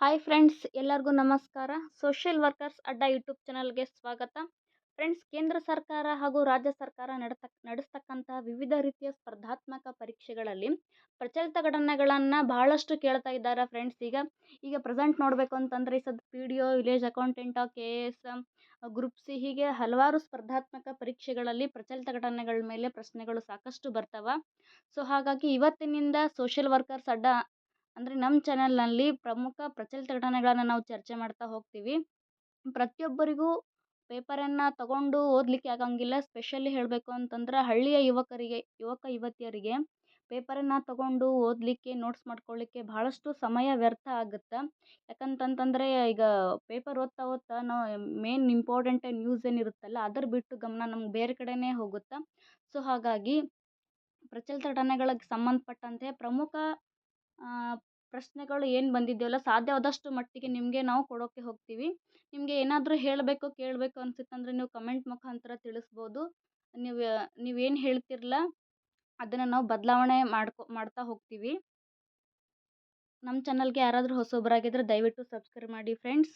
Hi friends ಎಲ್ಲರಿಗೂ ನಮಸ್ಕಾರ. Social workers ಅಡ್ಡ ಯೂಟ್ಯೂಬ್ ಚಾನಲ್ಗೆ ಸ್ವಾಗತ. ಫ್ರೆಂಡ್ಸ್ ಕೇಂದ್ರ ಸರ್ಕಾರ ಹಾಗೂ ರಾಜ್ಯ ಸರ್ಕಾರ ನಡೆತಕ್ ನಡೆಸ್ತಕ್ಕಂತಹ ವಿವಿಧ ರೀತಿಯ ಸ್ಪರ್ಧಾತ್ಮಕ ಪರೀಕ್ಷೆಗಳಲ್ಲಿ ಪ್ರಚಲಿತ ಘಟನೆಗಳನ್ನು ಬಹಳಷ್ಟು ಕೇಳ್ತಾ ಇದ್ದಾರೆ ಫ್ರೆಂಡ್ಸ್ ಈಗ ಈಗ ಪ್ರೆಸೆಂಟ್ ನೋಡಬೇಕು ಅಂತಂದರೆ ಈ ಸದ್ P D O village accountant K A S group C ಹೀಗೆ ಹಲವಾರು ಸ್ಪರ್ಧಾತ್ಮಕ ಪರೀಕ್ಷೆಗಳಲ್ಲಿ ಪ್ರಚಲಿತ ಘಟನೆಗಳ ಮೇಲೆ ಪ್ರಶ್ನೆಗಳು ಸಾಕಷ್ಟು ಬರ್ತವೆ. ಸೊ ಹಾಗಾಗಿ ಇವತ್ತಿನಿಂದ ಸೋಷಿಯಲ್ ವರ್ಕರ್ಸ್ ಅಡ್ಡ ಅಂದರೆ ನಮ್ಮ ಚಾನಲ್ನಲ್ಲಿ ಪ್ರಮುಖ ಪ್ರಚಲಿತ ಘಟನೆಗಳನ್ನು ನಾವು ಚರ್ಚೆ ಮಾಡ್ತಾ ಹೋಗ್ತೀವಿ. ಪ್ರತಿಯೊಬ್ಬರಿಗೂ ಪೇಪರನ್ನು ತಗೊಂಡು ಓದಲಿಕ್ಕೆ ಆಗಂಗಿಲ್ಲ. ಸ್ಪೆಷಲಿ ಹೇಳಬೇಕು ಅಂತಂದ್ರೆ ಹಳ್ಳಿಯ ಯುವಕರಿಗೆ, ಯುವಕ ಯುವತಿಯರಿಗೆ ಪೇಪರನ್ನು ತಗೊಂಡು ಓದಲಿಕ್ಕೆ, ನೋಟ್ಸ್ ಮಾಡ್ಕೊಳ್ಳಿಕ್ಕೆ ಭಾಳಷ್ಟು ಸಮಯ ವ್ಯರ್ಥ ಆಗುತ್ತೆ? ಯಾಕಂತಂತಂದರೆ ಈಗ ಪೇಪರ್ ಓದ್ತಾ ಓದ್ತಾ ನಾವು ಮೇನ್ ಇಂಪಾರ್ಟೆಂಟ್ ನ್ಯೂಸ್ ಏನಿರುತ್ತಲ್ಲ ಅದ್ರ ಬಿಟ್ಟು ಗಮನ ನಮ್ಗೆ ಬೇರೆ ಕಡೆನೇ ಹೋಗುತ್ತೆ? ಸೊ ಹಾಗಾಗಿ ಪ್ರಚಲಿತ ಘಟನೆಗಳಿಗೆ ಸಂಬಂಧಪಟ್ಟಂತೆ ಪ್ರಮುಖ ಪ್ರಶ್ನೆಗಳು ಏನು ಬಂದಿದೆಯಲ್ಲ ಸಾಧ್ಯವಾದಷ್ಟು ಮಟ್ಟಿಗೆ ನಿಮಗೆ ನಾವು ಕೊಡೋಕ್ಕೆ ಹೋಗ್ತೀವಿ. ನಿಮಗೆ ಏನಾದರೂ ಹೇಳಬೇಕು ಕೇಳಬೇಕು ಅನಿಸುತ್ತಂದ್ರೆ ನೀವು ಕಮೆಂಟ್ ಮುಖಾಂತರ ತಿಳಿಸ್ಬೋದು. ನೀವು ನೀವು ಏನು ಹೇಳ್ತಿರಲ್ಲ ಅದನ್ನು ನಾವು ಬದಲಾವಣೆ ಮಾಡ್ಕೊ, ಮಾಡ್ತಾ ಹೋಗ್ತೀವಿ. ನಮ್ಮ ಚಾನಲ್ಗೆ ಯಾರಾದರೂ ಹೊಸೊಬ್ಬರಾಗಿದ್ದರೆ ದಯವಿಟ್ಟು ಸಬ್ಸ್ಕ್ರೈಬ್ ಮಾಡಿ ಫ್ರೆಂಡ್ಸ್.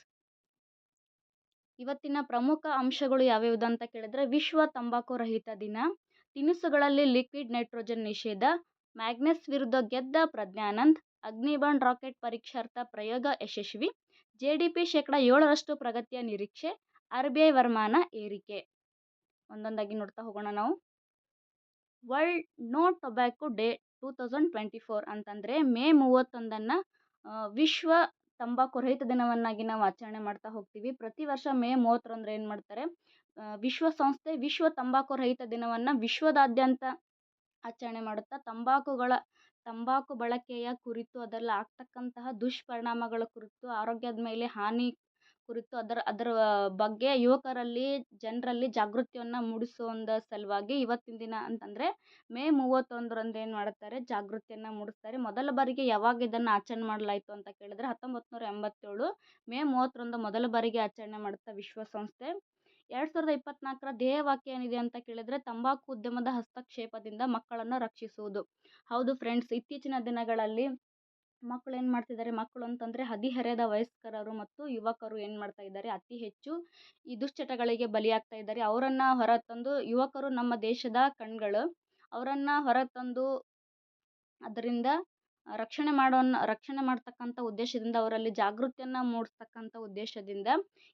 ಇವತ್ತಿನ ಪ್ರಮುಖ ಅಂಶಗಳು ಯಾವ್ಯಾವುದು ಅಂತ ಕೇಳಿದ್ರೆ ವಿಶ್ವ ತಂಬಾಕು ರಹಿತ ದಿನ. ತಿನಿಸುಗಳಲ್ಲಿ ಲಿಕ್ವಿಡ್ ನೈಟ್ರೋಜನ್ ನಿಷೇಧ. ಮ್ಯಾಗ್ನೆಸ್ ವಿರುದ್ಧ ಗೆದ್ದ ಪ್ರಜ್ಞಾನಂದ್ ಅಗ್ನಿಬಾಣ್ ರಾಕೆಟ್ ಪರೀಕ್ಷಾರ್ಥ ಪ್ರಯೋಗ ಯಶಸ್ವಿ ಜೆ ಡಿ ಪಿ ಶೇಕಡ ಏಳರಷ್ಟು ಪ್ರಗತಿಯ ನಿರೀಕ್ಷೆ, ಆರ್ ಬಿ ಐ ವರಮಾನ ಏರಿಕೆ. ಒಂದೊಂದಾಗಿ ನೋಡ್ತಾ ಹೋಗೋಣ ನಾವು. World no tobacco day two thousand twenty four ಅಂತಂದರೆ ಮೇ ಮೂವತ್ತೊಂದನ್ನು ವಿಶ್ವ ತಂಬಾಕು ರಹಿತ ದಿನವನ್ನಾಗಿ ನಾವು ಆಚರಣೆ ಮಾಡ್ತಾ ಹೋಗ್ತೀವಿ. ಪ್ರತಿ ವರ್ಷ ಮೇ ಮೂವತ್ತರಂದ್ರೆ ಏನು ಮಾಡ್ತಾರೆ? ವಿಶ್ವಸಂಸ್ಥೆ ವಿಶ್ವ ತಂಬಾಕು ರಹಿತ ದಿನವನ್ನು ವಿಶ್ವದಾದ್ಯಂತ ಆಚರಣೆ ಮಾಡುತ್ತಾ, ತಂಬಾಕುಗಳ, ತಂಬಾಕು ಬಳಕೆಯ ಕುರಿತು, ಅದರಲ್ಲಿ ಆಗ್ತಕ್ಕಂತಹ ದುಷ್ಪರಿಣಾಮಗಳ ಕುರಿತು, ಆರೋಗ್ಯದ ಮೇಲೆ ಹಾನಿ ಕುರಿತು, ಅದರ ಅದರ ಬಗ್ಗೆ ಯುವಕರಲ್ಲಿ, ಜನರಲ್ಲಿ ಜಾಗೃತಿಯನ್ನು ಮೂಡಿಸೋ ಒಂದು ಸಲುವಾಗಿ ಇವತ್ತಿನ ದಿನ ಅಂತಂದರೆ, ಮೇ ಮೂವತ್ತೊಂದರಂದು ಏನು ಮಾಡ್ತಾರೆ ಜಾಗೃತಿಯನ್ನು ಮೂಡಿಸ್ತಾರೆ. ಮೊದಲ ಬಾರಿಗೆ ಯಾವಾಗ ಇದನ್ನು ಆಚರಣೆ ಮಾಡಲಾಯಿತು ಅಂತ ಕೇಳಿದ್ರೆ ಹತ್ತೊಂಬತ್ತು ನೂರ ಎಂಬತ್ತೇಳು ಮೇ ಮೂವತ್ತರಂದು ಮೊದಲ ಬಾರಿಗೆ ಆಚರಣೆ ಮಾಡುತ್ತಾ ವಿಶ್ವಸಂಸ್ಥೆ. ಎರಡು ಸಾವಿರದ ಇಪ್ಪತ್ತ್ನಾಲ್ಕರ ಧ್ಯೇಯವಾಕ್ಯ ಏನಿದೆ ಅಂತ ಕೇಳಿದರೆ, ತಂಬಾಕು ಉದ್ಯಮದ ಹಸ್ತಕ್ಷೇಪದಿಂದ ಮಕ್ಕಳನ್ನು ರಕ್ಷಿಸುವುದು. ಹೌದು ಫ್ರೆಂಡ್ಸ್, ಇತ್ತೀಚಿನ ದಿನಗಳಲ್ಲಿ ಮಕ್ಕಳು ಏನು ಮಾಡ್ತಿದ್ದಾರೆ ಮಕ್ಕಳು ಅಂತಂದರೆ ಹದಿಹರೆಯದ ವಯಸ್ಕರರು ಮತ್ತು ಯುವಕರು ಏನು ಮಾಡ್ತಾ ಇದ್ದಾರೆ, ಅತಿ ಹೆಚ್ಚು ಈ ದುಶ್ಚಟಗಳಿಗೆ ಬಲಿಯಾಗ್ತಾ ಇದ್ದಾರೆ. ಅವರನ್ನು ಹೊರತಂದು ಯುವಕರು ನಮ್ಮ ದೇಶದ ಕಣ್ಗಳು. ಅವರನ್ನು ಹೊರತಂದು ಅದರಿಂದ ರಕ್ಷಣೆ ಮಾಡೋನ್, ರಕ್ಷಣೆ ಮಾಡ್ತಕ್ಕಂಥ ಉದ್ದೇಶದಿಂದ ಅವರಲ್ಲಿ ಜಾಗೃತಿಯನ್ನು ಮೂಡಿಸ್ತಕ್ಕಂಥ ಉದ್ದೇಶದಿಂದ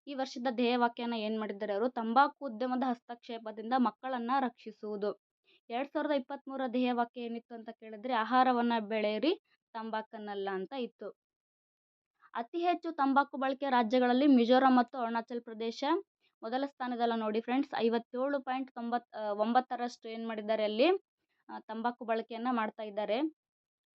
ಈ ವರ್ಷದ ಧ್ಯೇಯವಾಕ್ಯನ ಏನು ಮಾಡಿದ್ದಾರೆ ಅವರು? ತಂಬಾಕು ಉದ್ಯಮದ ಹಸ್ತಕ್ಷೇಪದಿಂದ ಮಕ್ಕಳನ್ನು ರಕ್ಷಿಸುವುದು. ಎರಡು ಸಾವಿರದ ಇಪ್ಪತ್ತ್ಮೂರ ಧ್ಯೇಯವಾಕ್ಯ ಏನಿತ್ತು ಅಂತ ಕೇಳಿದ್ರೆ, ಆಹಾರವನ್ನು ಬೆಳೆಯಿರಿ, ತಂಬಾಕನ್ನಲ್ಲ ಅಂತ ಇತ್ತು. ಅತಿ ಹೆಚ್ಚು ತಂಬಾಕು ಬಳಕೆ ರಾಜ್ಯಗಳಲ್ಲಿ ಮಿಜೋರಾಂ ಮತ್ತು ಅರುಣಾಚಲ್ ಪ್ರದೇಶ ಮೊದಲ ಸ್ಥಾನದಲ್ಲ ನೋಡಿ ಫ್ರೆಂಡ್ಸ್. ಐವತ್ತೇಳು ಪಾಯಿಂಟ್ ತೊಂಬತ್ತು ಒಂಬತ್ತರಷ್ಟು ಏನು ಮಾಡಿದ್ದಾರೆ ಅಲ್ಲಿ? ತಂಬಾಕು ಬಳಕೆಯನ್ನು ಮಾಡ್ತಾ ಇದ್ದಾರೆ.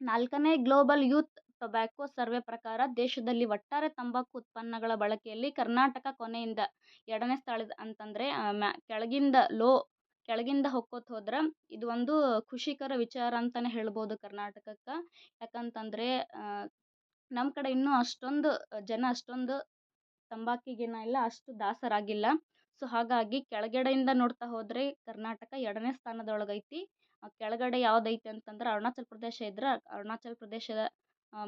ನಾಲ್ಕನೇ ಗ್ಲೋಬಲ್ ಯೂತ್ ಟೊಬ್ಯಾಕೊ ಸರ್ವೆ ಪ್ರಕಾರ ದೇಶದಲ್ಲಿ ಒಟ್ಟಾರೆ ತಂಬಾಕು ಉತ್ಪನ್ನಗಳ ಬಳಕೆಯಲ್ಲಿ ಕರ್ನಾಟಕ ಕೊನೆಯಿಂದ ಎರಡನೇ ಸ್ಥಳ ಅಂತಂದರೆ ಮ್ಯಾ, ಕೆಳಗಿಂದ ಲೋ, ಕೆಳಗಿಂದ ಹೊಕ್ಕೋತ ಹೋದ್ರೆ ಇದು ಒಂದು ಖುಷಿಕರ ವಿಚಾರ ಅಂತಲೇ ಹೇಳ್ಬೋದು ಕರ್ನಾಟಕಕ್ಕೆ. ಯಾಕಂತಂದರೆ ನಮ್ಮ ಕಡೆ ಇನ್ನೂ ಅಷ್ಟೊಂದು, ಜನ ಅಷ್ಟೊಂದು ತಂಬಾಕಿಗೇನ ಇಲ್ಲ ಅಷ್ಟು ದಾಸರಾಗಿಲ್ಲ. ಸೊ, ಹಾಗಾಗಿ ಕೆಳಗಡೆಯಿಂದ ನೋಡ್ತಾ ಹೋದರೆ ಕರ್ನಾಟಕ ಎರಡನೇ ಸ್ಥಾನದೊಳಗೈತಿ. ಕೆಳಗಡೆ ಯಾವುದೈತೆ ಅಂತಂದ್ರೆ ಅರುಣಾಚಲ ಪ್ರದೇಶ ಇದ್ರೆ ಅರುಣಾಚಲ ಪ್ರದೇಶದ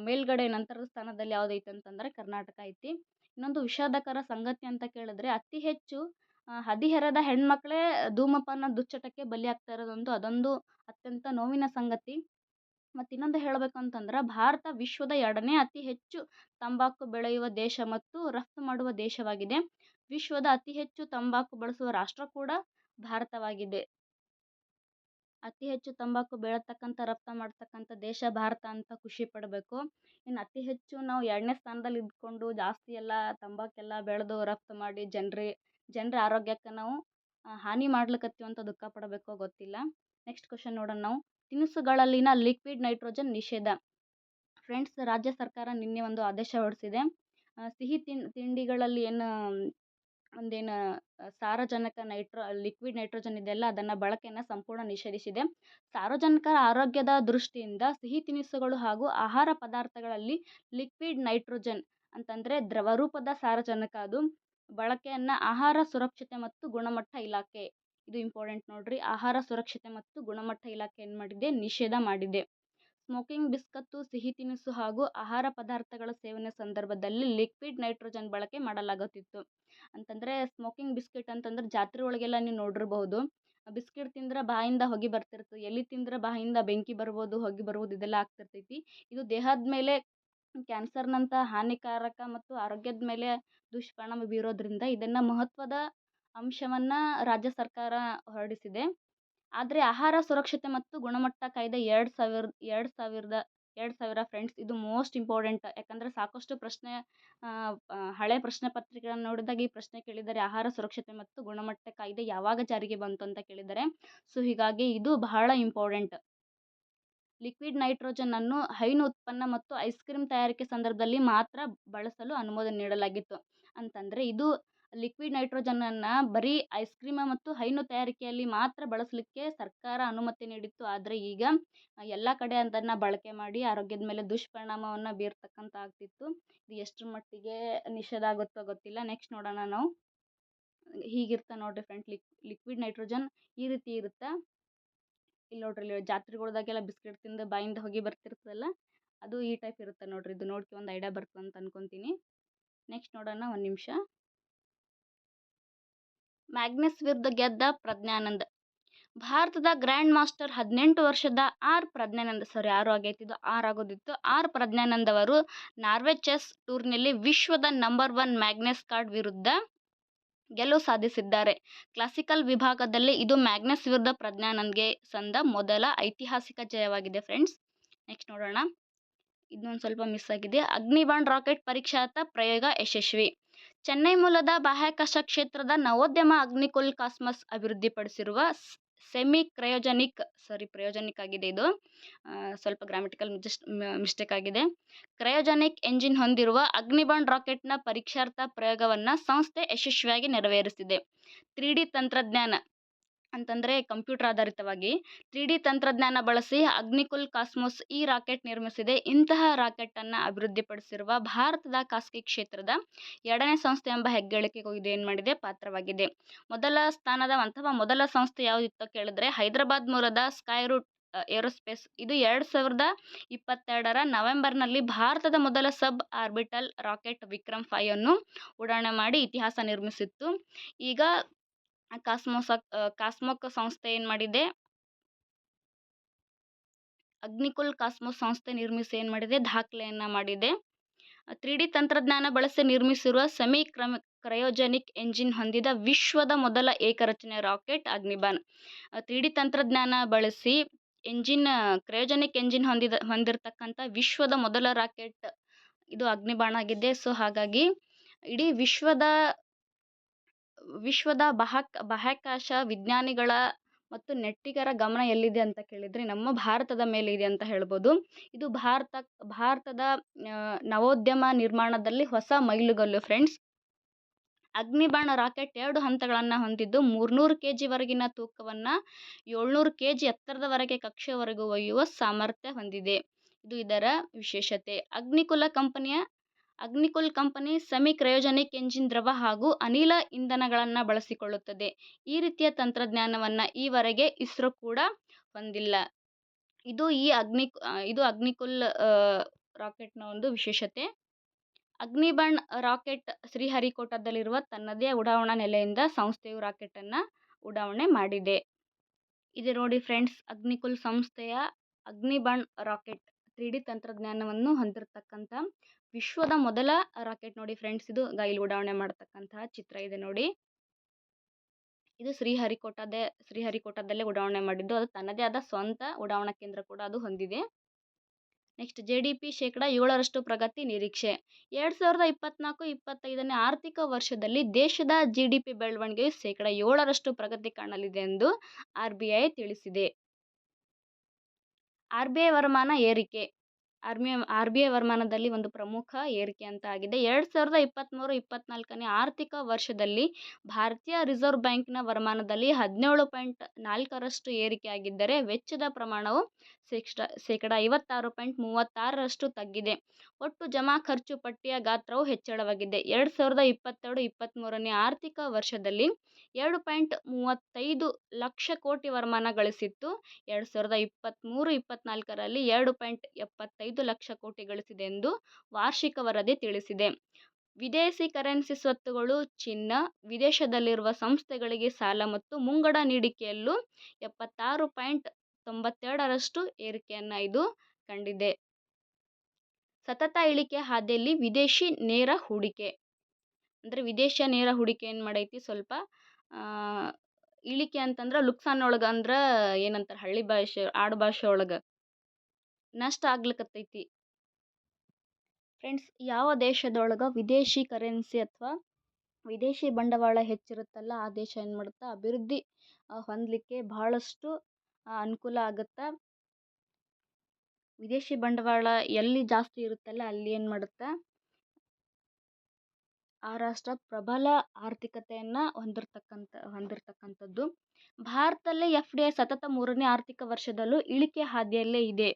ಮೇಲ್ಗಡೆ ನಂತರದ ಸ್ಥಾನದಲ್ಲಿ ಯಾವುದೈತೆ ಅಂತಂದರೆ ಕರ್ನಾಟಕ ಐತಿ. ಇನ್ನೊಂದು ವಿಷಾದಕರ ಸಂಗತಿ ಅಂತ ಕೇಳಿದ್ರೆ ಅತಿ ಹೆಚ್ಚು ಹದಿಹರೆಯದ ಹೆಣ್ಮಕ್ಳೇ ಧೂಮಪಾನ ದುಶ್ಚಟಕ್ಕೆ ಬಲಿಯಾಗ್ತಾ ಇರೋದೊಂದು, ಅದೊಂದು ಅತ್ಯಂತ ನೋವಿನ ಸಂಗತಿ. ಮತ್ತು ಇನ್ನೊಂದು ಹೇಳಬೇಕು ಅಂತಂದ್ರೆ ಭಾರತ ವಿಶ್ವದ ಎರಡನೇ ಅತಿ ಹೆಚ್ಚು ತಂಬಾಕು ಬೆಳೆಯುವ ದೇಶ ಮತ್ತು ರಫ್ತು ಮಾಡುವ ದೇಶವಾಗಿದೆ. ವಿಶ್ವದ ಅತಿ ಹೆಚ್ಚು ತಂಬಾಕು ಬಳಸುವ ರಾಷ್ಟ್ರ ಕೂಡ ಭಾರತವಾಗಿದೆ. ಅತಿ ಹೆಚ್ಚು ತಂಬಾಕು ಬೆಳತಕ್ಕಂಥ ರಫ್ತು ಮಾಡ್ತಕ್ಕಂಥ ದೇಶ ಭಾರತ ಅಂತ ಖುಷಿ ಪಡಬೇಕು. ಇನ್ನು ಅತಿ ಹೆಚ್ಚು ನಾವು ಎರಡನೇ ಸ್ಥಾನದಲ್ಲಿ ಇದ್ದುಕೊಂಡು ಜಾಸ್ತಿ ಎಲ್ಲ ತಂಬಾಕೆಲ್ಲ ಬೆಳೆದು ರಫ್ತು ಮಾಡಿ ಜನರಿ, ಜನರ ಆರೋಗ್ಯಕ್ಕೆ ನಾವು ಹಾನಿ ಮಾಡ್ಲಿಕತ್ತೀವಿ ಅಂತ ದುಃಖ ಪಡಬೇಕೋ ಗೊತ್ತಿಲ್ಲ. ನೆಕ್ಸ್ಟ್ ಕ್ವಶನ್ ನೋಡೋಣ ನಾವು. ತಿನಿಸುಗಳಲ್ಲಿನ ಲಿಕ್ವಿಡ್ ನೈಟ್ರೋಜನ್ ನಿಷೇಧ. ಫ್ರೆಂಡ್ಸ್ ರಾಜ್ಯ ಸರ್ಕಾರ ನಿನ್ನೆ ಒಂದು ಆದೇಶ ಹೊರಡಿಸಿದೆ ಸಿಹಿ ತಿಂಡಿಗಳಲ್ಲಿ ಏನು ಒಂದೇನು ಸಾರಜನಕ ನೈಟ್ರೋ, ಲಿಕ್ವಿಡ್ ನೈಟ್ರೋಜನ್ ಇದೆಯಲ್ಲ ಅದನ್ನು ಬಳಕೆಯನ್ನು ಸಂಪೂರ್ಣ ನಿಷೇಧಿಸಿದೆ. ಸಾರ್ವಜನಿಕರ ಆರೋಗ್ಯದ ದೃಷ್ಟಿಯಿಂದ ಸಿಹಿ ತಿನಿಸುಗಳು ಹಾಗೂ ಆಹಾರ ಪದಾರ್ಥಗಳಲ್ಲಿ ಲಿಕ್ವಿಡ್ ನೈಟ್ರೋಜನ್ ಅಂತಂದರೆ ದ್ರವ ರೂಪದ ಸಾರಜನಕ ಅದು. ಬಳಕೆಯನ್ನು ಆಹಾರ ಸುರಕ್ಷತೆ ಮತ್ತು ಗುಣಮಟ್ಟ ಇಲಾಖೆ, ಇದು ಇಂಪಾರ್ಟೆಂಟ್ ನೋಡಿರಿ. ಆಹಾರ ಸುರಕ್ಷತೆ ಮತ್ತು ಗುಣಮಟ್ಟ ಇಲಾಖೆ ಏನು ಮಾಡಿದೆ? ನಿಷೇಧ ಮಾಡಿದೆ. ಸ್ಮೋಕಿಂಗ್ ಬಿಸ್ಕತ್ತು, ಸಿಹಿ ತಿನಿಸು ಹಾಗೂ ಆಹಾರ ಪದಾರ್ಥಗಳ ಸೇವನೆ ಸಂದರ್ಭದಲ್ಲಿ ಲಿಕ್ವಿಡ್ ನೈಟ್ರೋಜನ್ ಬಳಕೆ ಮಾಡಲಾಗುತ್ತಿತ್ತು. ಅಂತಂದರೆ ಸ್ಮೋಕಿಂಗ್ ಬಿಸ್ಕೆಟ್ ಅಂತಂದ್ರೆ ಜಾತ್ರೆ ಒಳಗೆಲ್ಲ ನೀವು ನೋಡಿರ್ಬಹುದು. ಬಿಸ್ಕೆಟ್ ತಿಂದ್ರೆ ಬಾಯಿಂದ ಹೊಗೆ ಬರ್ತಿರ್ತದೆ ಎಲ್ಲಿ ತಿಂದ್ರೆ ಬಾಯಿಂದ ಬೆಂಕಿ ಬರ್ಬೋದು, ಹೊಗೆ ಬರ್ಬೋದು, ಇದೆಲ್ಲ ಆಗ್ತಿರ್ತೈತಿ. ಇದು ದೇಹದ ಮೇಲೆ ಕ್ಯಾನ್ಸರ್ನಂಥ ಹಾನಿಕಾರಕ ಮತ್ತು ಆರೋಗ್ಯದ ಮೇಲೆ ದುಷ್ಪರಿಣಾಮ ಬೀರೋದ್ರಿಂದ ಇದನ್ನು ಮಹತ್ವದ ಅಂಶವನ್ನು ರಾಜ್ಯ ಸರ್ಕಾರ ಹೊರಡಿಸಿದೆ. ಆದರೆ ಆಹಾರ ಸುರಕ್ಷತೆ ಮತ್ತು ಗುಣಮಟ್ಟ ಕಾಯ್ದೆ ಎರಡು ಸಾವಿರ, ಎರಡು ಸಾವಿರದ, ಎರಡು ಸಾವಿರ ಫ್ರೆಂಡ್ಸ್ ಇದು ಮೋಸ್ಟ್ ಇಂಪಾರ್ಟೆಂಟ್ ಯಾಕಂದರೆ ಸಾಕಷ್ಟು ಪ್ರಶ್ನೆ ಹಳೆ ಪ್ರಶ್ನೆ ಪತ್ರಿಕೆಗಳನ್ನು ನೋಡಿದಾಗ ಈ ಪ್ರಶ್ನೆ ಕೇಳಿದರೆ ಆಹಾರ ಸುರಕ್ಷತೆ ಮತ್ತು ಗುಣಮಟ್ಟ ಕಾಯ್ದೆ ಯಾವಾಗ ಜಾರಿಗೆ ಬಂತು ಅಂತ ಕೇಳಿದರೆ ಸೊ ಹೀಗಾಗಿ ಇದು ಬಹಳ ಇಂಪಾರ್ಟೆಂಟ್ ಲಿಕ್ವಿಡ್ ನೈಟ್ರೋಜನ್ ಅನ್ನು ಹೈನು ಉತ್ಪನ್ನ ಮತ್ತು ಐಸ್ ಕ್ರೀಮ್ ತಯಾರಿಕೆ ಸಂದರ್ಭದಲ್ಲಿ ಮಾತ್ರ ಬಳಸಲು ಅನುಮೋದನೆ ನೀಡಲಾಗಿತ್ತು. ಅಂತಂದರೆ ಇದು ಲಿಕ್ವಿಡ್ ನೈಟ್ರೋಜನನ್ನು ಬರೀ ಐಸ್ ಕ್ರೀಮ ಮತ್ತು ಹೈನು ತಯಾರಿಕೆಯಲ್ಲಿ ಮಾತ್ರ ಬಳಸಲಿಕ್ಕೆ ಸರ್ಕಾರ ಅನುಮತಿ ನೀಡಿತ್ತು. ಆದರೆ ಈಗ ಎಲ್ಲ ಕಡೆ ಅದನ್ನು ಬಳಕೆ ಮಾಡಿ ಆರೋಗ್ಯದ ಮೇಲೆ ದುಷ್ಪರಿಣಾಮವನ್ನು ಬೀರ್ತಕ್ಕಂಥ ಆಗ್ತಿತ್ತು. ಇದು ಎಷ್ಟರ ಮಟ್ಟಿಗೆ ನಿಷೇಧ ಆಗುತ್ತೋ ಗೊತ್ತಿಲ್ಲ. ನೆಕ್ಸ್ಟ್ ನೋಡೋಣ ನಾವು. ಹೀಗಿರ್ತಾ ನೋಡಿರಿ ಫ್ರೆಂಡ್ ಲಿಕ್ವಿಡ್ ನೈಟ್ರೋಜನ್ ಈ ರೀತಿ ಇರುತ್ತೆ? ಇಲ್ಲಿ ನೋಡ್ರಿ, ಇಲ್ಲಿ ಜಾತ್ರೆಗಳ್ದಾಗೆಲ್ಲ ಬಿಸ್ಕೆಟ್ ತಿಂದು ಬಾಯಿಂದ ಹೋಗಿ ಬರ್ತಿರ್ತದಲ್ಲ, ಅದು ಈ ಟೈಪ್ ಇರುತ್ತೆ ನೋಡ್ರಿ. ಇದು ನೋಡ್ಕೊ ಒಂದು ಐಡಿಯಾ ಬರ್ತದೆ ಅಂತ ಅನ್ಕೊತೀನಿ. ನೆಕ್ಸ್ಟ್ ನೋಡೋಣ ಒಂದು ನಿಮಿಷ. ಮ್ಯಾಗ್ನಸ್ ವಿರುದ್ಧ ಗೆದ್ದ ಪ್ರಜ್ಞಾನಂದ್. ಭಾರತದ ಗ್ರ್ಯಾಂಡ್ ಮಾಸ್ಟರ್ ಹದಿನೆಂಟು ವರ್ಷದ ಆರ್ ಪ್ರಜ್ಞಾನಂದ್ ಸರ್ ಯಾರು ಆಗೈತಿ ಇದು ಆರ್ ಆಗೋದಿತ್ತು. ಆರ್ ಪ್ರಜ್ಞಾನಂದ್ ಅವರು ನಾರ್ವೆ ಚೆಸ್ ಟೂರ್ನಲ್ಲಿ ವಿಶ್ವದ ನಂಬರ್ ಒನ್ ಮ್ಯಾಗ್ನೆಸ್ ಕಾರ್ಡ್ ವಿರುದ್ಧ ಗೆಲುವು ಸಾಧಿಸಿದ್ದಾರೆ. ಕ್ಲಾಸಿಕಲ್ ವಿಭಾಗದಲ್ಲಿ ಇದು ಮ್ಯಾಗ್ನಸ್ ವಿರುದ್ಧ ಪ್ರಜ್ಞಾನಂದ್ಗೆ ಸಂದ ಮೊದಲ ಐತಿಹಾಸಿಕ ಜಯವಾಗಿದೆ ಫ್ರೆಂಡ್ಸ್. ನೆಕ್ಸ್ಟ್ ನೋಡೋಣ. ಇದೊಂದು ಸ್ವಲ್ಪ ಮಿಸ್ ಆಗಿದೆ. ಅಗ್ನಿಬಾಣ್ ರಾಕೆಟ್ ಪರೀಕ್ಷಾರ್ಥ ಪ್ರಯೋಗ ಯಶಸ್ವಿ. ಚೆನ್ನೈ ಮೂಲದ ಬಾಹ್ಯಾಕಾಶ ಕ್ಷೇತ್ರದ ನವೋದ್ಯಮ ಅಗ್ನಿಕುಲ್ ಕಾಸ್ಮಸ್ ಅಭಿವೃದ್ಧಿಪಡಿಸಿರುವ ಸೆಮಿ ಕ್ರಯೋಜನಿಕ್, ಸಾರಿ ಪ್ರಯೋಜನಿಕ್ ಆಗಿದೆ ಇದು. ಸ್ವಲ್ಪ ಗ್ರಾಮೆಟಿಕಲ್ ಮಿಸ್ಟೇಕ್ ಆಗಿದೆ. ಕ್ರಯೋಜನಿಕ್ ಎಂಜಿನ್ ಹೊಂದಿರುವ ಅಗ್ನಿಬಾಂಡ್ ರಾಕೆಟ್ನ ಪರೀಕ್ಷಾರ್ಥ ಪ್ರಯೋಗವನ್ನು ಸಂಸ್ಥೆ ಯಶಸ್ವಿಯಾಗಿ ನೆರವೇರಿಸಿದೆ. ತ್ರೀ ಡಿ ತಂತ್ರಜ್ಞಾನ ಅಂತಂದರೆ ಕಂಪ್ಯೂಟರ್ ಆಧಾರಿತವಾಗಿ ತ್ರೀ ಡಿ ತಂತ್ರಜ್ಞಾನ ಬಳಸಿ ಅಗ್ನಿಕುಲ್ ಕಾಸ್ಮೋಸ್ ಈ ರಾಕೆಟ್ ನಿರ್ಮಿಸಿದೆ. ಇಂತಹ ರಾಕೆಟನ್ನು ಅಭಿವೃದ್ಧಿಪಡಿಸಿರುವ ಭಾರತದ ಖಾಸಗಿ ಕ್ಷೇತ್ರದ ಎರಡನೇ ಸಂಸ್ಥೆ ಎಂಬ ಹೆಗ್ಗಳಿಕೆಗೂ ಇದು ಏನು ಮಾಡಿದೆ? ಪಾತ್ರವಾಗಿದೆ. ಮೊದಲ ಸ್ಥಾನದ ಅಥವಾ ಮೊದಲ ಸಂಸ್ಥೆ ಯಾವುದಿತ್ತು ಕೇಳಿದ್ರೆ ಹೈದರಾಬಾದ್ ಮೂಲದ ಸ್ಕೈ ರೂಟ್ ಏರೋಸ್ಪೇಸ್. ಇದು ಎರಡು ಸಾವಿರದ ಇಪ್ಪತ್ತೆರಡರ ನವೆಂಬರ್ನಲ್ಲಿ ಭಾರತದ ಮೊದಲ ಸಬ್ ಆರ್ಬಿಟಲ್ ರಾಕೆಟ್ ವಿಕ್ರಮ್ ಫೈ ಅನ್ನು ಉಡಾವಣೆ ಮಾಡಿ ಇತಿಹಾಸ ನಿರ್ಮಿಸಿತ್ತು. ಈಗ ಕಾಸ್ಮೋಸ ಕಾಸ್ಮೋಕ್ ಸಂಸ್ಥೆ ಏನು ಮಾಡಿದೆ? ಅಗ್ನಿಕುಲ್ ಕಾಸ್ಮೋಸ್ ಸಂಸ್ಥೆ ನಿರ್ಮಿಸಿ ಏನು ಮಾಡಿದೆ? ದಾಖಲೆಯನ್ನು ಮಾಡಿದೆ. ತ್ರೀ ಡಿ ತಂತ್ರಜ್ಞಾನ ಬಳಸಿ ನಿರ್ಮಿಸಿರುವ ಸೆಮಿ ಕ್ರಮ ಕ್ರಯೋಜೆನಿಕ್ ಎಂಜಿನ್ ಹೊಂದಿದ ವಿಶ್ವದ ಮೊದಲ ಏಕರಚನೆ ರಾಕೆಟ್ ಅಗ್ನಿಬಾನ್. ತ್ರೀ ಡಿ ತಂತ್ರಜ್ಞಾನ ಬಳಸಿ ಎಂಜಿನ್, ಕ್ರಯೋಜೆನಿಕ್ ಎಂಜಿನ್ ಹೊಂದಿದ ಹೊಂದಿರತಕ್ಕಂಥ ವಿಶ್ವದ ಮೊದಲ ರಾಕೆಟ್ ಇದು ಅಗ್ನಿಬಾಣ ಆಗಿದೆ ಸೊ ಹಾಗಾಗಿ ಇಡೀ ವಿಶ್ವದ ವಿಶ್ವದ ಬಾಹ್ಯಾಕ್ ಬಾಹ್ಯಾಕಾಶ ವಿಜ್ಞಾನಿಗಳ ಮತ್ತು ನೆಟ್ಟಿಗರ ಗಮನ ಎಲ್ಲಿದೆ ಅಂತ ಕೇಳಿದರೆ ನಮ್ಮ ಭಾರತದ ಮೇಲೆ ಇದೆ ಅಂತ ಹೇಳ್ಬೋದು. ಇದು ಭಾರತ, ಭಾರತದ ನವೋದ್ಯಮ ನಿರ್ಮಾಣದಲ್ಲಿ ಹೊಸ ಮೈಲುಗಲ್ಲು ಫ್ರೆಂಡ್ಸ್ ಅಗ್ನಿಬಾಣ ರಾಕೆಟ್ ಎರಡು ಹಂತಗಳನ್ನು ಹೊಂದಿದ್ದು ಮೂರ್ನೂರು ಕೆ ಜಿವರೆಗಿನ ತೂಕವನ್ನು ಏಳ್ನೂರು ಕೆ ಜಿ ಎತ್ತರದವರೆಗೆ ಕಕ್ಷೆವರೆಗೂ ಒಯ್ಯುವ ಸಾಮರ್ಥ್ಯ ಹೊಂದಿದೆ. ಇದು ಇದರ ವಿಶೇಷತೆ. ಅಗ್ನಿಕುಲ ಕಂಪನಿಯ Agnikul company semi cryogenic engine ದ್ರವ ಹಾಗೂ ಅನಿಲ ಇಂಧನಗಳನ್ನು ಬಳಸಿಕೊಳ್ಳುತ್ತದೆ. ಈ ರೀತಿಯ ತಂತ್ರಜ್ಞಾನವನ್ನು ಈವರೆಗೆ ಇಸ್ರೋ ಕೂಡ ಹೊಂದಿಲ್ಲ. ಇದು ಈ ಅಗ್ನಿ ಇದು ಅಗ್ನಿಕುಲ್ ರಾಕೆಟ್ನ ಒಂದು ವಿಶೇಷತೆ. ಅಗ್ನಿಬಾಣ್ ರಾಕೆಟ್ ಶ್ರೀಹರಿಕೋಟದಲ್ಲಿರುವ ತನ್ನದೇ ಉಡಾವಣಾ ನೆಲೆಯಿಂದ ಸಂಸ್ಥೆಯು ರಾಕೆಟನ್ನು ಉಡಾವಣೆ ಮಾಡಿದೆ. ಇದು ನೋಡಿ ಫ್ರೆಂಡ್ಸ್, ಅಗ್ನಿಕುಲ್ ಸಂಸ್ಥೆಯ ಅಗ್ನಿಬಾಣ್ ರಾಕೆಟ್ ತ್ರೀ ಡಿ ತಂತ್ರಜ್ಞಾನವನ್ನು ಹೊಂದಿರತಕ್ಕಂಥ ವಿಶ್ವದ ಮೊದಲ ರಾಕೆಟ್ ನೋಡಿ ಫ್ರೆಂಡ್ಸ್. ಇದು ಗೈಲ್ ಉಡಾವಣೆ ಮಾಡ್ತಕ್ಕಂತಹ ಚಿತ್ರ ಇದೆ ನೋಡಿ. ಇದು ಶ್ರೀಹರಿಕೋಟದೇ, ಶ್ರೀಹರಿಕೋಟದಲ್ಲೇ ಉಡಾವಣೆ ಮಾಡಿದ್ದು. ಅದು ತನ್ನದೇ ಆದ ಸ್ವಂತ ಉಡಾವಣಾ ಕೇಂದ್ರ ಕೂಡ ಅದು ಹೊಂದಿದೆ. ನೆಕ್ಸ್ಟ್ ಜೆ ಡಿ ಪಿ ಶೇಕಡ ಏಳರಷ್ಟು ಪ್ರಗತಿ ನಿರೀಕ್ಷೆ. ಎರಡು ಸಾವಿರದ ಇಪ್ಪತ್ನಾಲ್ಕು, ಇಪ್ಪತ್ತೈದನೇ ಆರ್ಥಿಕ ವರ್ಷದಲ್ಲಿ ದೇಶದ ಜಿ ಡಿ ಪಿ ಬೆಳವಣಿಗೆಯು ಶೇಕಡ ಏಳರಷ್ಟು ಪ್ರಗತಿ ಕಾಣಲಿದೆ ಎಂದು ಆರ್ ಬಿ ಐ ತಿಳಿಸಿದೆ. ಆರ್ ಬಿ ಐ ವರಮಾನ ಏರಿಕೆ. R B R B I ವರಮಾನದಲ್ಲಿ ಒಂದು ಪ್ರಮುಖ ಏರಿಕೆ ಅಂತ ಆಗಿದೆ. ಎರಡು ಸಾವಿರದ ಇಪ್ಪತ್ತ್ಮೂರು ಇಪ್ಪತ್ತ್ನಾಲ್ಕನೇ ಆರ್ಥಿಕ ವರ್ಷದಲ್ಲಿ ಭಾರತೀಯ ರಿಸರ್ವ್ ಬ್ಯಾಂಕ್ನ ವರಮಾನದಲ್ಲಿ ಹದಿನೇಳು ಪಾಯಿಂಟ್ ನಾಲ್ಕರಷ್ಟು ಏರಿಕೆಯಾಗಿದ್ದರೆ ವೆಚ್ಚದ ಪ್ರಮಾಣವು ಶೇಕಡ ಶೇಕಡ ಐವತ್ತಾರು ಪಾಯಿಂಟ್ ಮೂವತ್ತಾರರಷ್ಟು ತಗ್ಗಿದೆ. ಒಟ್ಟು ಜಮಾ ಖರ್ಚು ಪಟ್ಟಿಯ ಗಾತ್ರವು ಹೆಚ್ಚಳವಾಗಿದೆ. ಎರಡು ಸಾವಿರದ ಇಪ್ಪತ್ತೆರಡು ಇಪ್ಪತ್ತ್ಮೂರನೇ ಆರ್ಥಿಕ ವರ್ಷದಲ್ಲಿ ಎರಡು ಪಾಯಿಂಟ್ ಮೂವತ್ತೈದು ಲಕ್ಷ ಕೋಟಿ ವರಮಾನ ಗಳಿಸಿತ್ತು. ಎರಡು ಸಾವಿರದ ಇಪ್ಪತ್ತ್ಮೂರು ಇಪ್ಪತ್ತ್ನಾಲ್ಕರಲ್ಲಿ ಎರಡು ಪಾಯಿಂಟ್ ಎಪ್ಪತ್ತೈದು ಲಕ್ಷ ಕೋಟಿ ಗಳಿಸಿದೆ ಎಂದು ವಾರ್ಷಿಕ ವರದಿ ತಿಳಿಸಿದೆ. ವಿದೇಶಿ ಕರೆನ್ಸಿ ಸ್ವತ್ತುಗಳು ಚಿನ್ನ, ವಿದೇಶದಲ್ಲಿರುವ ಸಂಸ್ಥೆಗಳಿಗೆ ಸಾಲ ಮತ್ತು ಮುಂಗಡ ನೀಡಿಕೆಯಲ್ಲೂ ಎಪ್ಪತ್ತಾರು ಪಾಯಿಂಟ್ ತೊಂಬತ್ತೆರಡರಷ್ಟು ಏರಿಕೆಯನ್ನು ಇದು ಕಂಡಿದೆ. ಸತತ ಇಳಿಕೆ ಹಾದಿಯಲ್ಲಿ ವಿದೇಶಿ ನೇರ ಹೂಡಿಕೆ, ಅಂದರೆ ವಿದೇಶಿಯ ನೇರ ಹೂಡಿಕೆ ಏನು ಮಾಡೈತಿ ಸ್ವಲ್ಪ ಇಳಿಕೆ ಅಂತಂದ್ರೆ ಲುಕ್ಸಾನ್ ಒಳಗೆ ಅಂದ್ರೆ ಏನಂತಾರೆ ಹಳ್ಳಿ ಭಾಷೆ, ಆಡು ಭಾಷೆ ಒಳಗೆ. ನಷ್ಟ ಆಗ್ಲಿಕತ್ತೈತಿ. ಫ್ರೆಂಡ್ಸ್, ಯಾವ ದೇಶದೊಳಗೆ ವಿದೇಶಿ ಕರೆನ್ಸಿ ಅಥವಾ ವಿದೇಶಿ ಬಂಡವಾಳ ಹೆಚ್ಚಿರುತ್ತಲ್ಲ, ಆ ದೇಶ ಏನು ಮಾಡುತ್ತೆ, ಅಭಿವೃದ್ಧಿ ಹೊಂದಲಿಕ್ಕೆ ಬಹಳಷ್ಟು ಅನುಕೂಲ ಆಗುತ್ತೆ. ವಿದೇಶಿ ಬಂಡವಾಳ ಎಲ್ಲಿ ಜಾಸ್ತಿ ಇರುತ್ತಲ್ಲ, ಅಲ್ಲಿ ಏನು ಮಾಡುತ್ತೆ, ಆ ರಾಷ್ಟ್ರ ಪ್ರಬಲ ಆರ್ಥಿಕತೆಯನ್ನು ಹೊಂದಿರತಕ್ಕಂಥ, ಹೊಂದಿರತಕ್ಕಂಥದ್ದು. ಭಾರತದಲ್ಲಿ ಎಫ್ ಡಿ ಐ ಸತತ ಮೂರನೇ ಆರ್ಥಿಕ ವರ್ಷದಲ್ಲೂ ಇಳಿಕೆ ಹಾದಿಯಲ್ಲೇ ಇದೆ.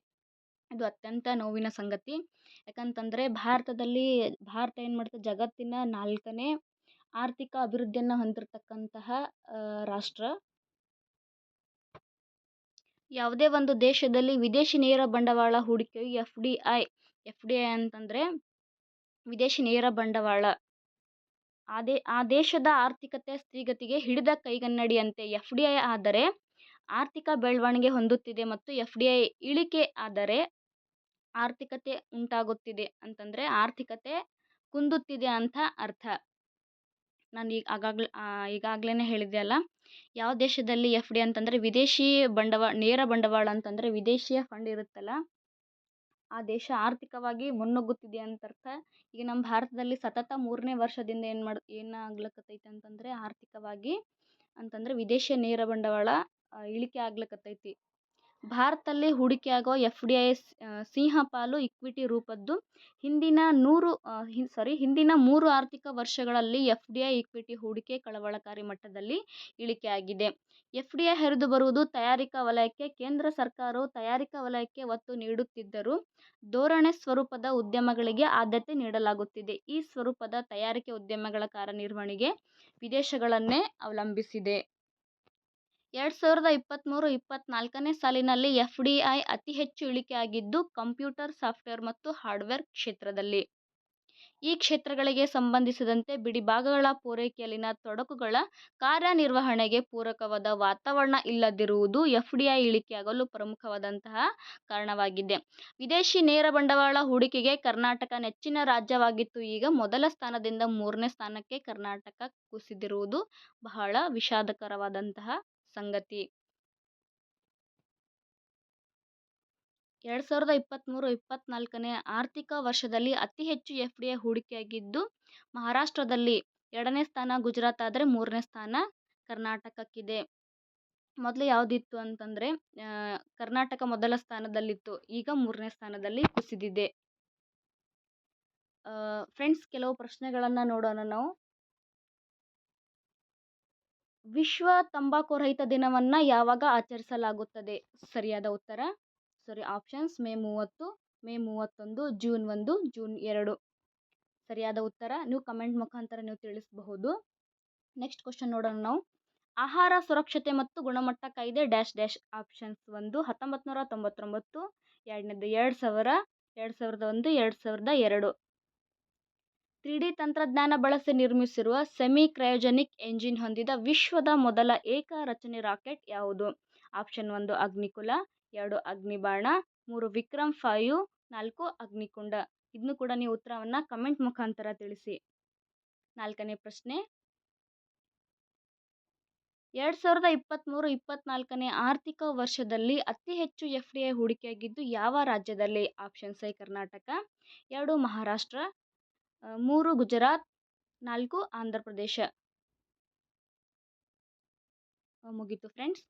ಇದು ಅತ್ಯಂತ ನೋವಿನ ಸಂಗತಿ. ಯಾಕಂತಂದರೆ ಭಾರತದಲ್ಲಿ, ಭಾರತ ಏನು ಮಾಡುತ್ತೆ ಜಗತ್ತಿನ ನಾಲ್ಕನೇ ಆರ್ಥಿಕ ಅಭಿವೃದ್ಧಿಯನ್ನು ಹೊಂದಿರತಕ್ಕಂತಹ ರಾಷ್ಟ್ರ. ಯಾವುದೇ ಒಂದು ದೇಶದಲ್ಲಿ ವಿದೇಶಿ ನೇರ ಬಂಡವಾಳ ಹೂಡಿಕೆಯು F D I, F D I ಅಂತಂದರೆ ವಿದೇಶಿ ನೇರ ಬಂಡವಾಳ. ಆ ಆ ದೇಶದ ಆರ್ಥಿಕತೆ ಸ್ಥಿತಿಗತಿಗೆ ಹಿಡಿದ ಕೈಗನ್ನಡಿಯಂತೆ ಎಫ್ ಡಿ ಐ ಆದರೆ ಆರ್ಥಿಕ ಬೆಳವಣಿಗೆ ಹೊಂದುತ್ತಿದೆ ಮತ್ತು ಎಫ್ ಡಿ ಐ ಇಳಿಕೆ ಆದರೆ ಆರ್ಥಿಕತೆ ಉಂಟಾಗುತ್ತಿದೆ ಅಂತಂದರೆ ಆರ್ಥಿಕತೆ ಕುಂದುತ್ತಿದೆ ಅಂತ ಅರ್ಥ. ನಾನು ಈಗ ಆಗಾಗ್ಲೆ ಈಗಾಗಲೇ ಹೇಳಿದೆ ಅಲ್ಲ. ಯಾವ ದೇಶದಲ್ಲಿ ಎಫ್ ಡಿ ಅಂತಂದರೆ ವಿದೇಶಿ ಬಂಡವಾಳ ನೇರ ಬಂಡವಾಳ ಅಂತಂದರೆ ವಿದೇಶಿಯ ಫಂಡ್ ಇರುತ್ತಲ್ಲ, ಆ ದೇಶ ಆರ್ಥಿಕವಾಗಿ ಮುನ್ನುಗ್ಗುತ್ತಿದೆ ಅಂತ ಅರ್ಥ. ಈಗ ನಮ್ಮ ಭಾರತದಲ್ಲಿ ಸತತ ಮೂರನೇ ವರ್ಷದಿಂದ ಏನು ಮಾಡಿ, ಏನಾಗ್ಲಕತ್ತೈತಿ ಅಂತಂದರೆ ಆರ್ಥಿಕವಾಗಿ ಅಂತಂದರೆ ವಿದೇಶಿಯ ನೇರ ಬಂಡವಾಳ ಇಳಿಕೆ ಆಗ್ಲಕತ್ತೈತಿ. ಭಾರತದಲ್ಲಿ ಹೂಡಿಕೆಯಾಗುವ ಎಫ್ ಡಿ ಐ ಸಿಂಹಪಾಲು ಇಕ್ವಿಟಿ ರೂಪದ್ದು ಹಿಂದಿನ ನೂರು ಸಾರಿ ಹಿಂದಿನ ಮೂರು ಆರ್ಥಿಕ ವರ್ಷಗಳಲ್ಲಿ ಎಫ್ ಡಿ ಐ ಇಕ್ವಿಟಿ ಹೂಡಿಕೆ ಕಳವಳಕಾರಿ ಮಟ್ಟದಲ್ಲಿ ಇಳಿಕೆಯಾಗಿದೆ. ಎಫ್ ಡಿ ಐ ಹರಿದು ಬರುವುದು ತಯಾರಿಕಾ ವಲಯಕ್ಕೆ, ಕೇಂದ್ರ ಸರ್ಕಾರವು ತಯಾರಿಕಾ ವಲಯಕ್ಕೆ ಒತ್ತು ನೀಡುತ್ತಿದ್ದರೂ ಧೋರಣೆ ಸ್ವರೂಪದ ಉದ್ಯಮಗಳಿಗೆ ಆದ್ಯತೆ ನೀಡಲಾಗುತ್ತಿದೆ. ಈ ಸ್ವರೂಪದ ತಯಾರಿಕೆ ಉದ್ಯಮಗಳ ಕಾರ್ಯನಿರ್ವಹಣೆಗೆ ವಿದೇಶಗಳನ್ನೇ ಅವಲಂಬಿಸಿದೆ. ಎರಡು ಸಾವಿರದ ಇಪ್ಪತ್ತ್ಮೂರು ಇಪ್ಪತ್ತ್ನಾಲ್ಕನೇ ಸಾಲಿನಲ್ಲಿ ಎಫ್ ಡಿ ಐ ಅತಿ ಹೆಚ್ಚು ಇಳಿಕೆಯಾಗಿದ್ದು, ಕಂಪ್ಯೂಟರ್ ಸಾಫ್ಟ್ವೇರ್ ಮತ್ತು ಹಾರ್ಡ್ವೇರ್ ಕ್ಷೇತ್ರದಲ್ಲಿ. ಈ ಕ್ಷೇತ್ರಗಳಿಗೆ ಸಂಬಂಧಿಸಿದಂತೆ ಬಿಡಿಭಾಗಗಳ ಪೂರೈಕೆಯಲ್ಲಿನ ತೊಡಕುಗಳ ಕಾರ್ಯನಿರ್ವಹಣೆಗೆ ಪೂರಕವಾದ ವಾತಾವರಣ ಇಲ್ಲದಿರುವುದು ಎಫ್ ಡಿ ಐ ಇಳಿಕೆಯಾಗಲು ಪ್ರಮುಖವಾದಂತಹ ಕಾರಣವಾಗಿದೆ. ವಿದೇಶಿ ನೇರ ಬಂಡವಾಳ ಹೂಡಿಕೆಗೆ ಕರ್ನಾಟಕ ನೆಚ್ಚಿನ ರಾಜ್ಯವಾಗಿತ್ತು. ಈಗ ಮೊದಲ ಸ್ಥಾನದಿಂದ ಮೂರನೇ ಸ್ಥಾನಕ್ಕೆ ಕರ್ನಾಟಕ ಕುಸಿದಿರುವುದು ಬಹಳ ವಿಷಾದಕರವಾದಂತಹ ಸಂಗತಿ. ಎರಡು ಸಾವಿರದ ಇಪ್ಪತ್ತ್ಮೂರು ಇಪ್ಪತ್ತ್ನಾಲ್ಕನೇ ಆರ್ಥಿಕ ವರ್ಷದಲ್ಲಿ ಅತಿ ಹೆಚ್ಚು ಎಫ್ ಡಿ ಐ ಹೂಡಿಕೆಯಾಗಿದ್ದು, ಮಹಾರಾಷ್ಟ್ರದಲ್ಲಿ ಎರಡನೇ ಸ್ಥಾನ, ಗುಜರಾತ್ ಆದರೆ ಮೂರನೇ ಸ್ಥಾನ, ಕರ್ನಾಟಕಕ್ಕಿದೆ. ಮೊದಲು ಯಾವುದಿತ್ತು ಅಂತಂದರೆ ಕರ್ನಾಟಕ ಮೊದಲ ಸ್ಥಾನದಲ್ಲಿತ್ತು, ಈಗ ಮೂರನೇ ಸ್ಥಾನದಲ್ಲಿ ಕುಸಿದಿದೆ. ಫ್ರೆಂಡ್ಸ್ ಕೆಲವು ಪ್ರಶ್ನೆಗಳನ್ನು ನೋಡೋಣ ನಾವು. ವಿಶ್ವ ತಂಬಾಕು ರಹಿತ ದಿನವನ್ನು ಯಾವಾಗ ಆಚರಿಸಲಾಗುತ್ತದೆ? ಸರಿಯಾದ ಉತ್ತರ? ಸಾರಿ ಆಪ್ಷನ್ಸ್ ಮೇ ಮೂವತ್ತು, ಮೇ ಮೂವತ್ತೊಂದು, ಜೂನ್ ಒಂದು, ಜೂನ್ ಎರಡು. ಸರಿಯಾದ ಉತ್ತರ? ನೀವು ಕಮೆಂಟ್ ಮುಖಾಂತರ ನೀವು ತಿಳಿಸಬಹುದು. ನೆಕ್ಸ್ಟ್ ಕ್ವಶನ್ ನೋಡೋಣ ನಾವು. ಆಹಾರ ಸುರಕ್ಷತೆ ಮತ್ತು ಗುಣಮಟ್ಟ ಕಾಯ್ದೆ ಡ್ಯಾಶ್ ಡ್ಯಾಶ್ ಆಪ್ಷನ್ಸ್ ಒಂದು, ಹತ್ತೊಂಬತ್ತು ನೂರ ತೊಂಬತ್ತೊಂಬತ್ತು, ಎರಡನೇದು ಎರಡು ಸಾವಿರ, ಎರಡು ಸಾವಿರದ ಒಂದು, ಎರಡು ಸಾವಿರದ ಎರಡು. ತ್ರೀ ಡಿ ತಂತ್ರಜ್ಞಾನ ಬಳಸಿ ನಿರ್ಮಿಸಿರುವ ಸೆಮಿ ಕ್ರಯೋಜೆನಿಕ್ ಎಂಜಿನ್ ಹೊಂದಿದ ವಿಶ್ವದ ಮೊದಲ ಏಕ ರಚನೆ ರಾಕೆಟ್ ಯಾವುದು? ಆಪ್ಷನ್ ಒಂದು, ಅಗ್ನಿಕುಲ, ಎರಡು, ಅಗ್ನಿಬಾಣ, ಮೂರು, ವಿಕ್ರಮ್ ಫೈವ್, ನಾಲ್ಕು, ಅಗ್ನಿಕುಂಡ. ಇದನ್ನು ಕೂಡ ನೀವು ಉತ್ತರವನ್ನು ಕಮೆಂಟ್ ಮುಖಾಂತರ ತಿಳಿಸಿ. ನಾಲ್ಕನೇ ಪ್ರಶ್ನೆ. ಎರಡು ಸಾವಿರದ ಇಪ್ಪತ್ತ್ಮೂರು ಇಪ್ಪತ್ನಾಲ್ಕನೇ ಆರ್ಥಿಕ ವರ್ಷದಲ್ಲಿ ಅತಿ ಹೆಚ್ಚು ಎಫ್ ಡಿ ಐ ಹೂಡಿಕೆಯಾಗಿದ್ದು ಯಾವ ರಾಜ್ಯದಲ್ಲಿ? Options I Karnataka. ಎರಡು, ಮಹಾರಾಷ್ಟ್ರ. ಮೂರು ಗುಜರಾತ್, ನಾಲ್ಕು ಆಂಧ್ರ ಪ್ರದೇಶ. ಮುಗೀತು ಫ್ರೆಂಡ್ಸ್.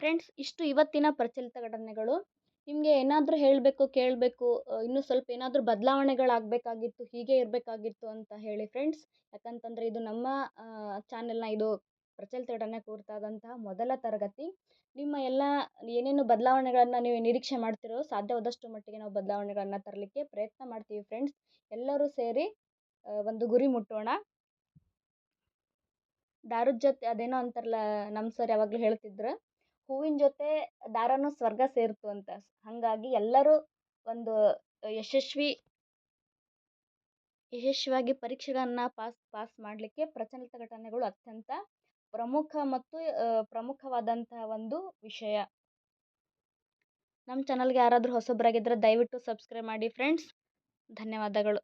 ಫ್ರೆಂಡ್ಸ್, ಇಷ್ಟು ಇವತ್ತಿನ ಪ್ರಚಲಿತ ಘಟನೆಗಳು. ನಿಮಗೆ ಏನಾದರೂ ಹೇಳಬೇಕು, ಕೇಳಬೇಕು ಇನ್ನೂ ಸ್ವಲ್ಪ ಏನಾದರೂ ಬದಲಾವಣೆಗಳಾಗಬೇಕಾಗಿತ್ತು, ಹೀಗೆ ಇರಬೇಕಾಗಿತ್ತು ಅಂತ ಹೇಳಿ ಫ್ರೆಂಡ್ಸ್. ಯಾಕಂತಂದರೆ ಇದು ನಮ್ಮ ಚಾನೆಲ್ನ ಇದು ಪ್ರಚಲಿತಡನೆ ಕೂರ್ತಾದಂತಹ ಮೊದಲ ತರಗತಿ, ನಿಮ್ಮ ಎಲ್ಲ ಏನೇನು ಬದಲಾವಣೆಗಳನ್ನು ನೀವು ನಿರೀಕ್ಷೆ ಮಾಡ್ತಿರೋ, ಸಾಧ್ಯವಾದಷ್ಟು ಮಟ್ಟಿಗೆ ನಾವು ಬದಲಾವಣೆಗಳನ್ನ ತರಲಿಕ್ಕೆ ಪ್ರಯತ್ನ ಮಾಡ್ತೀವಿ ಫ್ರೆಂಡ್ಸ್ ಎಲ್ಲರೂ ಸೇರಿ ಒಂದು ಗುರಿ ಮುಟ್ಟೋಣ. ದಾರದ ಜೊತೆ ಅದೇನೋ ಅಂತಾರಲ್ಲ ನಮ್ಮ ಸರ್ ಯಾವಾಗಲೂ ಹೇಳ್ತಿದ್ರು, ಹೂವಿನ ಜೊತೆ ದಾರನೂ ಸ್ವರ್ಗ ಸೇರಿತು ಅಂತ. ಹಾಗಾಗಿ ಎಲ್ಲರೂ ಒಂದು ಯಶಸ್ವಿ, ಯಶಸ್ವಿಯಾಗಿ ಪರೀಕ್ಷೆಗಳನ್ನು ಪಾಸ್ ಪಾಸ್ ಮಾಡಲಿಕ್ಕೆ ಪ್ರಚಲಿತ ಘಟನೆಗಳು ಅತ್ಯಂತ ಪ್ರಮುಖ ಮತ್ತು ಪ್ರಮುಖವಾದಂತಹ ಒಂದು ವಿಷಯ. ನಮ್ಮ ಚಾನಲ್ಗೆ ಯಾರಾದರೂ ಹೊಸಬರಾಗಿದ್ದರೆ ದಯವಿಟ್ಟು ಸಬ್ಸ್ಕ್ರೈಬ್ ಮಾಡಿ ಫ್ರೆಂಡ್ಸ್. ಧನ್ಯವಾದಗಳು.